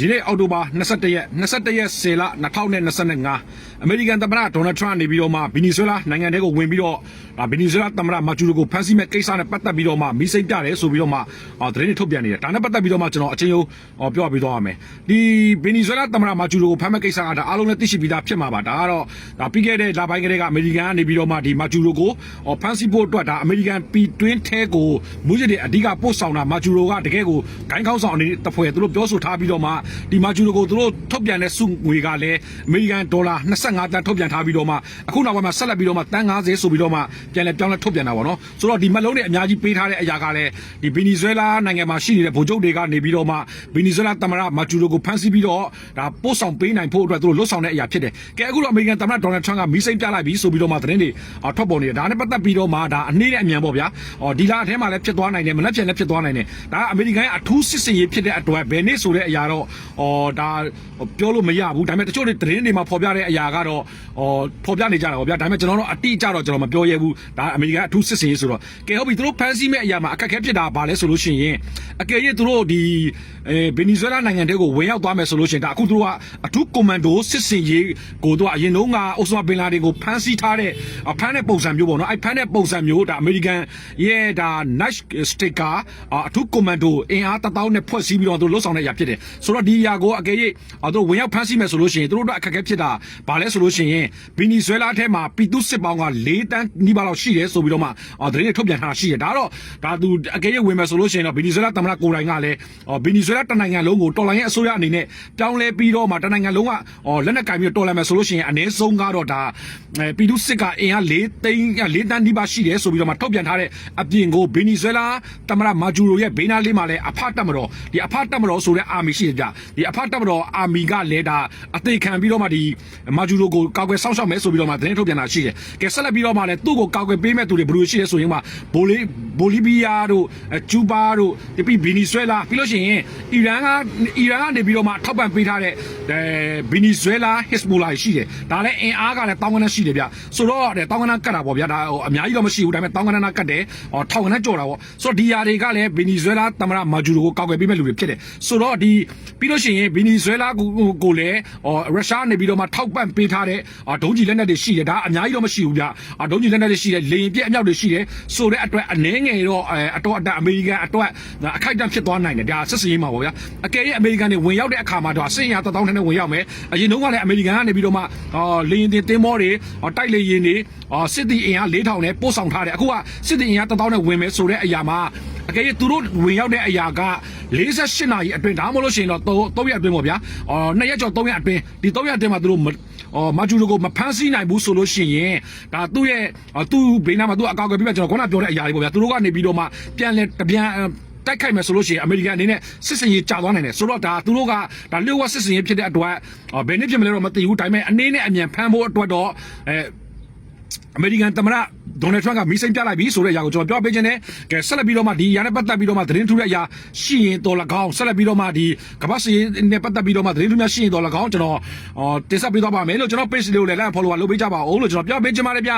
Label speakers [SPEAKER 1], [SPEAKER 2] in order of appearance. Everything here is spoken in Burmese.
[SPEAKER 1] ဒီနေ့အောက်တိုဘာ21ရက်21ရက်10လ2025အမေရိကန်သမ္မတဒေါ်နယ်ထရန့်နေပြီးတော့မှဗီနီဇွဲလားနိုင်ငံထဲကိုဝင်ပြီးတော့ဒါဗီနီဇွဲလားသမ္မတမာချူရိုကိုဖမ်းဆီးမဲ့ကိစ္စနဲ့ပတ်သက်ပြီးတော့မှမိစိမ့်ပြတယ်ဆိုပြီးတော့မှအာသတင်းတွေထုတ်ပြန်နေတယ်ဒါနဲ့ပတ်သက်ပြီးတော့မှကျွန်တော်အချင်းယုံဟောပြောပြသွားရမယ်ဒီဗီနီဇွဲလားသမ္မတမာချူရိုကိုဖမ်းမဲ့ကိစ္စကဒါအားလုံးလည်းသိရှိပြီးသားဖြစ်မှာပါဒါကတော့ဒါပြီးခဲ့တဲ့လပိုင်းကလေးကအမေရိကန်ကနေပြီးတော့မှဒီမာချူရိုကိုဟောဖမ်းဆီးဖို့အတွက်ဒါအမေရိကန်ပီတွင်းထဲကိုမူးယစ်တွေအဓိကပို့ဆောင်တာမာချူရိုကတကယ်ကိုဂိုင်းကောင်းဆောင်အနေနဲ့တဖွဲသူတို့ပြောဆိုထားပြီးတော့မှဒီမာချူရိုကိုသူတို့ထုတ်ပြန်တဲ့စုငွေကလည်းအမေရိကန်ဒေါ်လာ25တန်းထုတ်ပြန်ထားပြီးတော့မှအခုနောက်ပိုင်းမှာဆက်လက်ပြီးတော့မှတန်း90ဆိုပြီးတော့မှပြန်လဲပြောင်းလဲထုတ်ပြန်တာပေါ့နော်ဆိုတော့ဒီမက်လုံးတွေအများကြီးပေးထားတဲ့အရာကလည်းဒီဗီနီဇွဲလားနိုင်ငံမှာရှိနေတဲ့ဗိုလ်ချုပ်တွေကနေပြီးတော့မှဗီနီဇွဲလားသမ္မတမာချူရိုကိုဖမ်းဆီးပြီးတော့ဒါပို့ဆောင်ပေးနိုင်ဖို့အတွက်သူတို့လွတ်ဆောင်တဲ့အရာဖြစ်တယ်ကဲအခုတော့အမေရိကန်သမ္မတဒေါ်နယ်ထရန့်ကမီးစိမ့်ပြလိုက်ပြီးဆိုပြီးတော့မှသတင်းတွေအာထွက်ပေါ်နေတယ်ဒါနဲ့ပတ်သက်ပြီးတော့မှဒါအနည်းနဲ့အမြန်ပေါ့ဗျာအော်ဒီလအထဲမှာလည်းဖြစ်သွားနိုင်တယ်မနက်ဖြန်လည်းဖြစ်သွားနိုင်တယ်ဒါကအမေရိကန်ရဲ့အထူးစစ်စင်ရေးဖြစ်တဲ့အတွက်ဘယ်နေ့ဆိုတဲ့အရာတော့အော်ဒါပြောလို့မရဘူးဒါပေမဲ့တချို့တွေသတင်းတွေမှာဖော်ပြတဲ့အရာကတော့အော်ဖော်ပြနေကြတာပေါ့ဗျာဒါပေမဲ့ကျွန်တော်တို့အတိအကျတော့ကျွန်တော်မပြောရဲဘူးဒါအမေရိကန်အထူးစစ်စင်ရေးဆိုတော့ကဲဟုတ်ပြီသူတို့ဖန်ဆီးမဲ့အရာမှာအခက်အခဲဖြစ်တာဘာလဲဆိုလို့ရှိရင်အကယ်၍သူတို့ဒီအဲဗင်နီဇွဲလားနိုင်ငံတွေကိုဝင်ရောက်သွားမယ်ဆိုလို့ရှိရင်ဒါအခုသူတို့ကအထူးကွန်မန်ဒိုစစ်စင်ရေးကိုတို့ကအရင်တုန်းကအိုဆာဘင်လာဒင်ကိုဖမ်းဆီးထားတဲ့အဖမ်းတဲ့ပုံစံမျိုးပေါ့နော်အဲဖမ်းတဲ့ပုံစံမျိုးဒါအမေရိကန်ရဲ့ဒါ Nash sticker အထူးကွန်မန်ဒိုအင်အားတသောင်းနဲ့ဖွဲ့စည်းပြီးတော့သူတို့လှုပ်ဆောင်တဲ့အရာဖြစ်တယ်ဆိုတော့ဒီအရာကိုအကယ်၍သူတို့ဝင်ရောက်ဖမ်းဆီးမယ်ဆိုလို့ရှိရင်သူတို့တို့အခက်အခဲဖြစ်တာဘာလဲဆိုလို့ရှိရင်ဗင်နီဇွဲလားထဲမှာပီတုစစ်ပေါင်းက၄တန်းနီးပါးလောက်ရှိတယ်ဆိုပြီးတော့မှသတင်းတွေထုတ်ပြန်ထားတာရှိတယ်ဒါတော့ဒါသူအကယ်၍ဝင်မယ်ဆိုလို့ရှိရင်တော့ဗင်နီဇွဲလားသမ္မတကိုယ်တိုင်ကလည်းဗင်နီဇွဲလားတနိုင်ငံလုံးကိုတော်လိုင်းရဲ့အစိုးရအနေနဲ့ပြောင်းလဲပြီးတော့မှတနိုင်ငံလုံးကလက်နက်ကင်ပြီးတော်လာမယ်ဆိုလို့ရှိရင်အ ਨੇ ဆုံးကတော့ဒါပီတုစစ်ကအင်အား၄သိန်း၄တန်းနီးပါးရှိတယ်ဆိုပြီးတော့မှထုတ်ပြန်ထားတဲ့အပြင်ကိုဗင်နီဇွဲလားသမ္မတမာဂျူရိုရဲ့ဘေးနားလေးမှာလည်းအဖတက်မတော်ဒီအဖတက်မတော်ဆိုတဲ့အာမီရှိတယ်ကြဒီအဖတက်မတော်အာမီကလည်းဒါအသေးခံပြီးတော့မှဒီမာဂျူရိုကိုကောက်ွယ်စောင့်ရှောက်မယ်ဆိုပြီးတော့မှသတင်းထုတ်ပြန်တာရှိတယ်ကဲဆက်လက်ပြီးတော့မှလည်းသူ့ကိုကောက်ွယ်ပေးမဲ့သူတွေဘယ်လိုရှိလဲဆိုရင်မှဘိုလီဘိုလီဗီးယားတို့ကျူဘာတို့ဒီပြီးဗီနီဇွဲလားပြီးလို့ရှိရင်အီရန်ကအီရန်ကနေပြီးတော့မှထောက်ပံ့ပေးထားတဲ့အဲဗီနီဇွဲလားဟစ်ဘိုလာရှိတယ်ဒါလည်းအင်အားကလည်းတောင်းကနန်းရှိတယ်ဗျဆိုတော့တဲ့တောင်းကနန်းကတ်တာပေါ့ဗျာဒါဟိုအများကြီးတော့မရှိဘူးဒါပေမဲ့တောင်းကနန်းကတ်တယ်ဟောထောက်ကနန်းကြော်တာပေါ့ဆိုတော့ဒီຢာတွေကလည်းဗီနီဇွဲလားသမ္မတမာဂျူရိုကိုကောက်ွယ်ပေးမဲ့လူတွေဖြစ်တယ်ဆိုတော့ဒီပြီးလို့ရှိရင်ဗီနီဇွဲလားကိုကိုလည်းဟောရုရှားနေပြီးတော့မှထောက်ပံ့ပေးထားတဲ့ဒုံးကျည်လက်နက်တွေရှိတယ်ဒါအများကြီးတော့မရှိဘူးဗျဒုံးကျည်လက်နက်တွေရှိတယ်လေရင်ပြက်အမြောက်တွေရှိတယ်ဆိုတဲ့အတွက်အနှဲငယ်တော့အဲအတော့အတအမေရိကန်အတွက်အခိုက်အတန့်ဖြစ်သွားနိုင်တယ်ဒါဆက်စရေးမှာပေါ့ဗျာအကယ်၍အမေရိကန်တွေဝင်ရောက်တဲ့အခါမှာတော့စင်ရတသောင်းထက်နဲ့ဝင်ရောက်မယ်အရင်တုန်းကလည်းအမေရိကန်ကနေပြီးတော့မှအော်လေရင်တင်တင်းမောတွေတိုက်လေရင်တွေအော်စစ်တီအင်အား4000နဲ့ပို့ဆောင်ထားတယ်အခုကစစ်တီအင်အား1000နဲ့ဝင်မယ်ဆိုတဲ့အရာမှာအကယ်၍သူတို့ဝင်ရောက်တဲ့အရာက 48နာရီအတွင်းဒါမှမဟုတ်လို့ရှိရင်တော့3ရက်အတွင်းပေါ့ဗျာအော်2ရက်ကျော်3ရက်အတွင်းဒီ3ရက်အတွင်းမှာသူတို့အော်မာဂျူလိုကိုမဖမ်းဆီးနိုင်ဘူးဆိုလို့ရှိရင်ဒါသူ့ရဲ့သူ့ဘေးနားမှာသူ့အကောက်အကွယ်ပြပြကျွန်တော်ခုနပြောတဲ့အရာတွေပေါ့ဗျာသူတို့ကနေပြီးတော့မှပြန်လဲတပြန်တိုက်ခိုက်မယ်ဆိုလို့ရှိရင်အမေရိကန်အနေနဲ့စစ်စင်ရေးကြာသွားနိုင်တယ်ဆိုတော့ဒါသူတို့ကဒါလျှို့ဝှက်စစ်စင်ရေးဖြစ်တဲ့အတွက်ဘယ်နည်းဖြစ်မလဲတော့မသိဘူးဒါပေမဲ့အနေနဲ့အမြန်ဖမ်းဖို့အတွက်တော့အဲ အမေရိကန်သမ္မတဒေါ်နယ်ထရန့်ကမီးစိမ်းပြလိုက်ပြီဆိုတဲ့အရာကိုကျွန်တော်ပြောပေးခြင်းနဲ့ကဲဆက်လက်ပြီးတော့မှဒီအရာနဲ့ပတ်သက်ပြီးတော့မှသတင်းထူးတဲ့အရာရှိရင်တော်လကောင်းဆက်လက်ပြီးတော့မှဒီကမ္ဘာစီနဲ့ပတ်သက်ပြီးတော့မှသတင်းထူးများရှိရင်တော်လကောင်းကျွန်တော်တင်ဆက်ပေးသွားပါမယ်လို့ကျွန်တော် page လေးကိုလည်း like follow လုပ်ပေးကြပါဦးလို့ကျွန်တော်ပြောပေးချင်ပါတယ်ဗျ